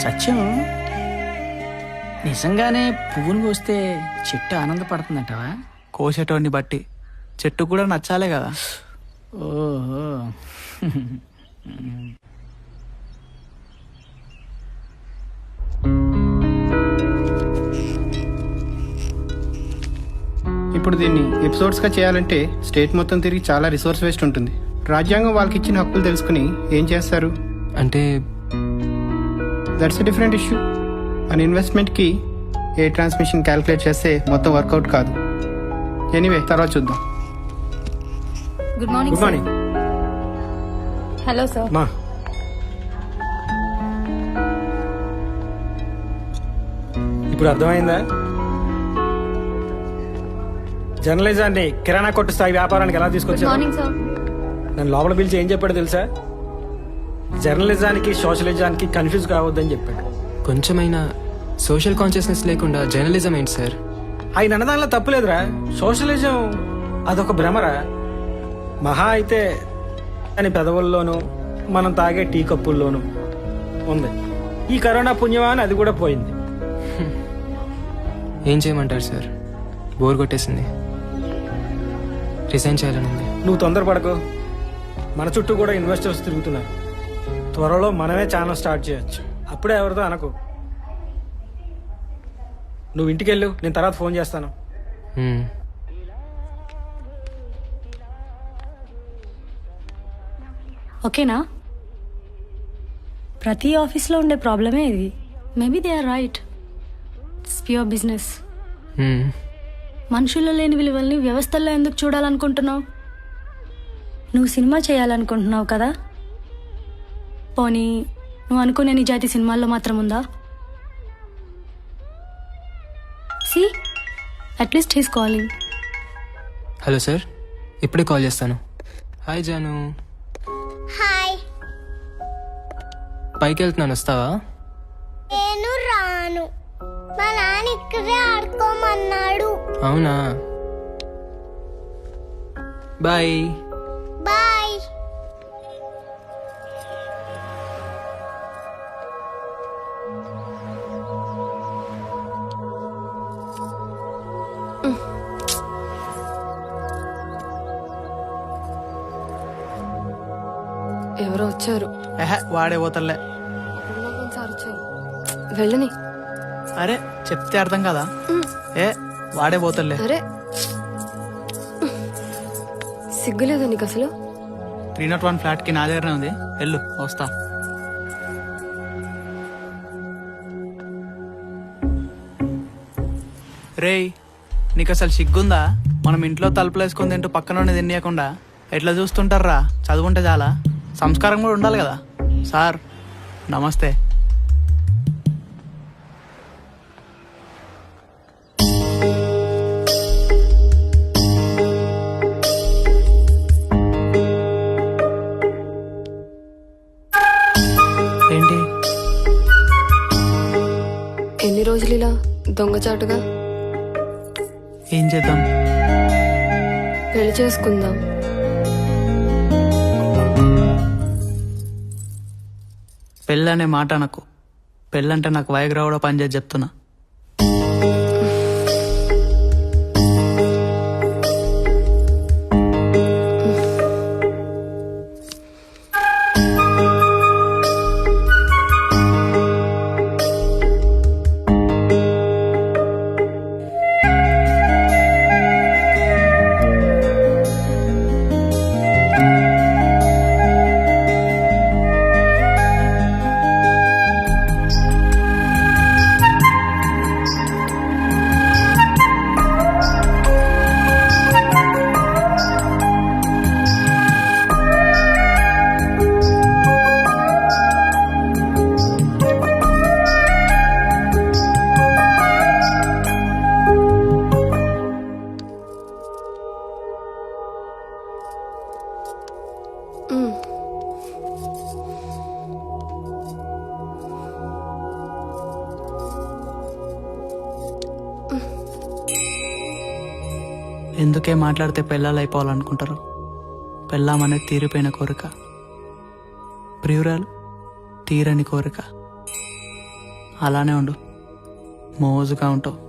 సత్యం? నిజంగానే పువ్వును కోస్తే చెట్టు ఆనందపడుతుందంటావా? కోసేటోడిని బట్టి. చెట్టు కూడా నచ్చాలే కదా. ఓహో. ఇప్పుడు దీన్ని ఎపిసోడ్స్గా చేయాలంటే స్టేట్ మొత్తం తిరిగి చాలా రిసోర్స్ వేస్ట్ ఉంటుంది. రాజ్యాంగం వాళ్ళకి ఇచ్చిన హక్కులు తెలుసుకుని ఏం చేస్తారు? అంటే దట్స్ ఎ డిఫరెంట్ ఇష్యూ మన ఇన్వెస్ట్మెంట్కి ఏ ట్రాన్స్మిషన్ క్యాలిక్యులేట్ చేస్తే మొత్తం వర్కౌట్ కాదు. ఎనీవే తర్వాత చూద్దాం. Good morning good morning hello sir మా ఇప్పుడు అర్థమైందా? జర్నలిజాన్ని కిరాణా కొట్టు స్థాయి వ్యాపారానికి ఎలా తీసుకొచ్చారు? మార్నింగ్ సార్ నన్ను లోపల పిలిచి ఏం చెప్పాడు తెలుసా? జర్నలిజానికి సోషలిజానికి కన్ఫ్యూజ్ కావద్దని చెప్పాడు. కొంచెమైనా సోషల్ కాన్షియస్నెస్ లేకుండా జర్నలిజం ఏంటి సార్? ఆయన అన్నదానిలో తప్పులేదురా సోషలిజం అదొక భ్రమరా. మహా అయితే అని పెదవుల్లోనూ మనం తాగే టీ కప్పుల్లోనూ ఉంది. ఈ కరోనా పుణ్యమా అని అది కూడా పోయింది. ఏం చేయమంటారు సార్? బోర్ కొట్టేసింది. రిజైన్ చేయాలని ఉంది. నువ్వు తొందరపడకు. మన చుట్టూ కూడా ఇన్వెస్టర్స్ తిరుగుతున్నారు. త్వరలో మనమే ఛానల్ స్టార్ట్ చేయొచ్చు. అప్పుడే ఎవరితో అనకు. నువ్వు ఇంటికి వెళ్ళు నేను తర్వాత ఫోన్ చేస్తాను. ఓకేనా? ప్రతి ఆఫీస్లో ఉండే ప్రాబ్లమే ఇది. Maybe they are right it's pure business. మనుషుల్లో లేని విలువల్ని వ్యవస్థల్లో ఎందుకు చూడాలనుకుంటున్నావు? నువ్వు సినిమా చేయాలనుకుంటున్నావు కదా? పోనీ నువ్వు అనుకునే నిజాయితీ సినిమాల్లో మాత్రం ఉందా? See at least he's calling hello sir ఇప్పుడే కాల్ చేస్తాను. హాయ్ జాను. హాయ్. పైకి వెళ్తున్నాను వస్తావా? నేను రాను. మా నాన్న ఇక్కడే ఆడుకోమన్నాడు. అవునా? Bye bye. ఎవరో వచ్చారు. ఎహె, వాడే పోతలే సార్ వెళ్ళని. అరే చెప్తే అర్థం కదా? ఏ వాడే పోతలే అరే. సిగ్గులేదా నీకు అసలు? త్రీ నాట్ వన్ ఫ్లాట్కి నా దగ్గరనే ఉంది. వెళ్ళు వస్తా. రేయ్ నీకు అసలు సిగ్గుందా? మనం ఇంట్లో తలుపులు వేసుకొని తింటూ పక్కన తినేయకుండా ఎట్లా చూస్తుంటారా చదువుంటే చాలా. సంస్కారం కూడా ఉండాలి కదా. సార్ నమస్తే. ఏంటి? ఎన్ని రోజులు ఇలా దొంగచాటుగా? ఏం చేద్దాం? పెళ్ళి చేసుకుందాం. పెళ్ళనే మాట నాకు పెళ్ళంటే నాకు వైగ్రా కూడా పనిచేసి చెప్తున్నా. ఊరికే మాట్లాడితే పెళ్ళాలు అయిపోవాలనుకుంటారు. పెళ్ళామనేది తీరిపోయిన కోరిక. ప్రియురాలు తీరని కోరిక. అలానే ఉండు. మోజుగా ఉంటావు.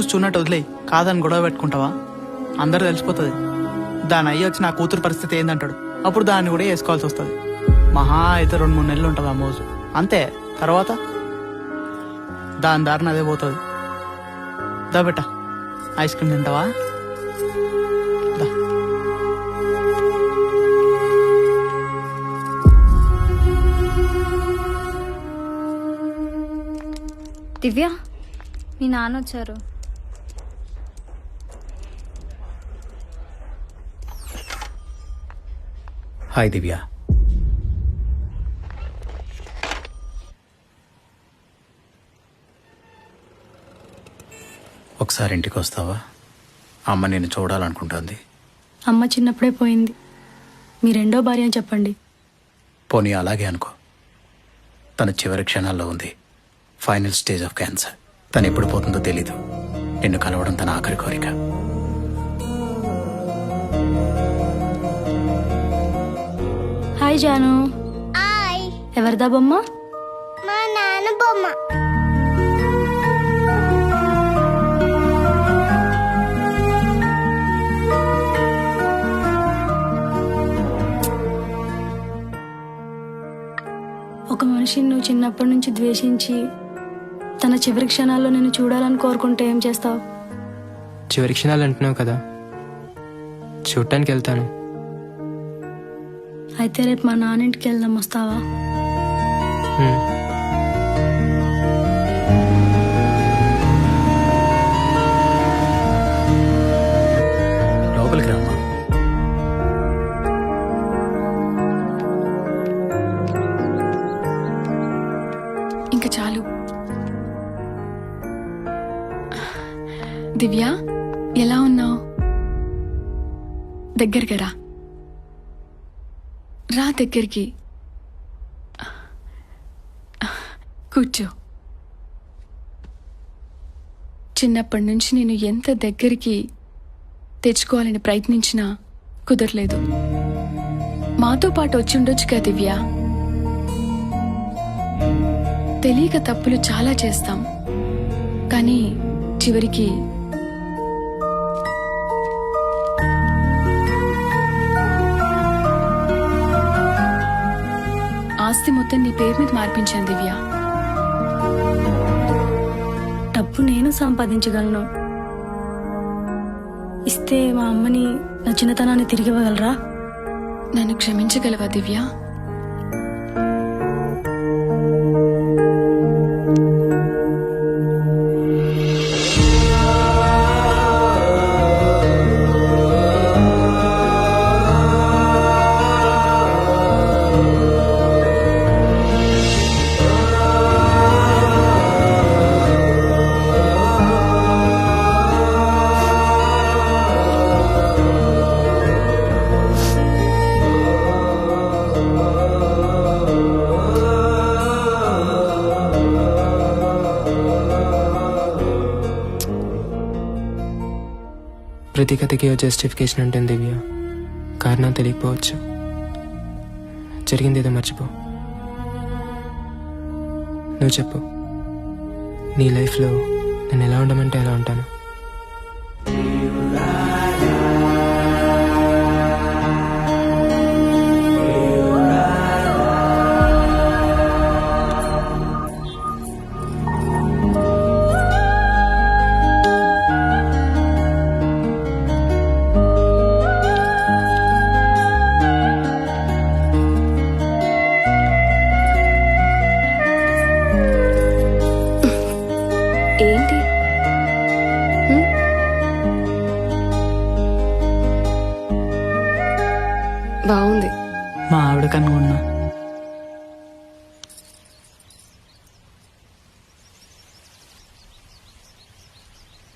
చూసి చూన్నట్టు వదిలే కాదని గొడవ పెట్టుకుంటావా? అందరు తెలిసిపోతుంది. దాని అయ్యి వచ్చి నా కూతురు పరిస్థితి ఏందంటాడు. అప్పుడు దాన్ని కూడా వేసుకోవాల్సి వస్తుంది. మహా అయితే రెండు మూడు నెలలు ఉంటుంది ఆ మోజు. అంతే తర్వాత? దాని దారిన అదే పోతుంది. దా బెట్ట ఐస్ క్రీమ్ తింటావా? దివ్య మీ నాన్న వచ్చారు. హాయ్ దివ్య. ఒకసారి ఇంటికి వస్తావా? అమ్మ నేను చూడాలనుకుంటుంది. అమ్మ చిన్నప్పుడే పోయింది. మీ రెండో భార్య అని చెప్పండి. పోనీ అలాగే అనుకో. తన చివరి క్షణాల్లో ఉంది. Final stage of cancer. తను ఎప్పుడు పోతుందో తెలీదు. నిన్ను కలవడం తన ఆఖరి కోరిక. హాయ్ జాను. ఆయ్ ఎవరిదా బొమ్మ? మా నాన్న బొమ్మ. ఒక మనిషిని నువ్వు చిన్నప్పటి నుంచి ద్వేషించి తన చివరి క్షణాల్లో నేను చూడాలని కోరుకుంటే ఏం చేస్తావు? చివరి క్షణాలు అంటున్నావు కదా. చూడటానికి వెళ్తాను అయితే రేపు మా నాన్నింటికి వెళ్దాం వస్తావా. లోపలికి ఇంకా చాలు. దివ్య ఎలా ఉన్నావు? దగ్గరికి రా. రా దగ్గరికి. కూర్చో. చిన్నప్పటి నుంచి నేను ఎంత దగ్గరికి తెచ్చుకోవాలని ప్రయత్నించినా కుదరలేదు. మాతో పాటు వచ్చి ఉండొచ్చుగా దివ్య? తెలియక తప్పులు చాలా చేస్తాం. కానీ చివరికి ఆస్తి మొత్తం నీ పేరు మీద మార్పించాను దివ్య. డబ్బు నేను సంపాదించగలను. ఇస్తే మా అమ్మని నా చిన్నతనాన్ని తిరిగి ఇవ్వగలరా? నన్ను క్షమించగలవా దివ్య? ప్రతి కథకి ఓ జస్టిఫికేషన్ ఉంటుంది దివ్య. కారణం తెలియకపోవచ్చు. జరిగింది ఏదో మర్చిపో. నువ్వు చెప్పు. నీ లైఫ్లో నేను ఎలా ఉండమంటే ఎలా ఉంటాను. బాగుంది. మా ఆవిడ కనుగొన్నా.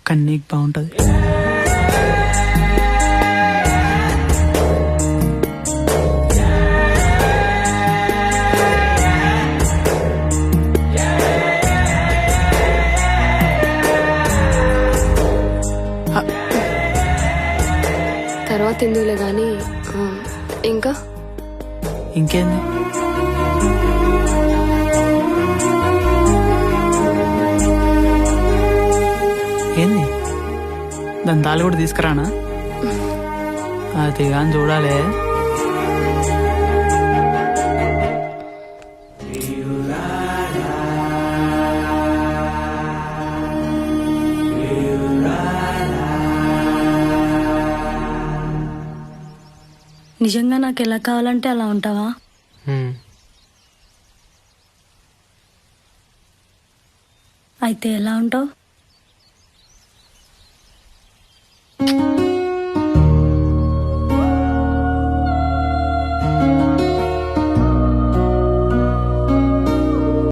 కన్నీకి బాగుంటుంది. తర్వాత ఎందుకులే కానీ ఇంకా? ఇంకేంది? ఏంది? దాని తాళి కూడా తీసుకురానా? అది కానీ చూడాలి. నిజంగా నాకు ఎలా కావాలంటే అలా ఉంటావా. అయితే ఎలా ఉంటావు